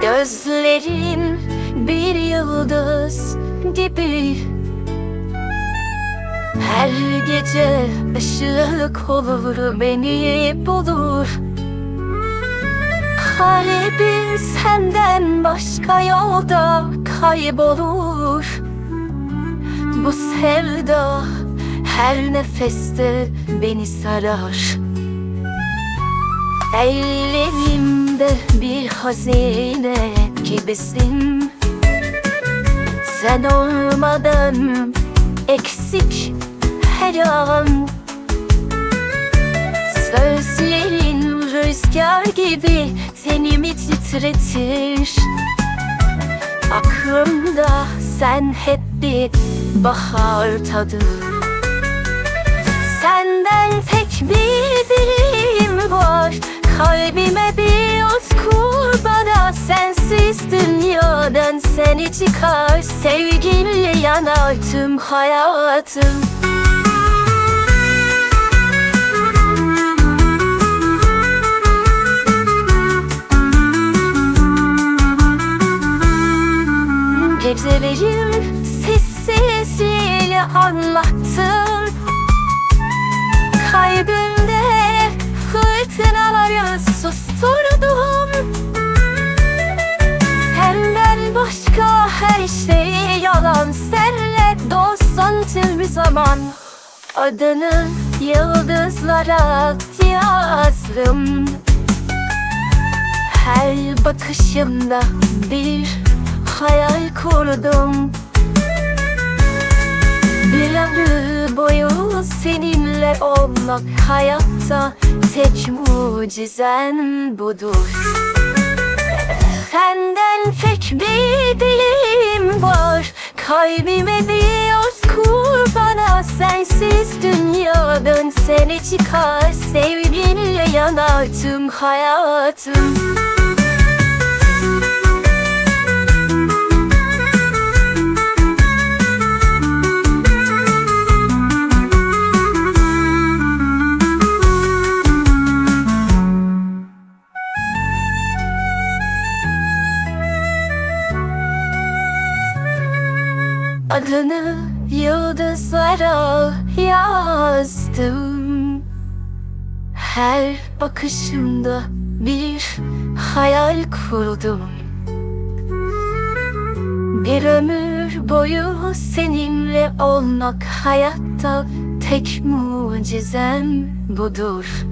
Gözlerin bir yıldız gibi. Her gece ışık olur beni bulur. Kalbim senden başka yolda kaybolur. Bu sevda her nefeste beni sarar Ellerimde bir hazine gibisin. Sen olmadan eksik her an. Sözlerin rüzgar gibi tenimi titretir? Aklımda sen hep bir bahar tadı. Senden tek bir dileğim var Kalbime bir dünyadan seni çıkar Sevginle yanar tüm hayatım. Gecelerim sessizliğiyle anlattın şey yalan. Senle dostsan tüm zaman. Adını yıldızlara yazdım Her bakışımda bir hayal kurdum. Bir ömür boyu seninle olmak hayatta tek mucizen budur Kalbime bir yoz kur bana Sensiz dünyadan seni çıkar Sevginle yanar tüm hayatım Adını yıldızlara yazdım. Her bakışımda bir hayal kurdum. Bir ömür boyu seninle olmak hayatta tek mucizem budur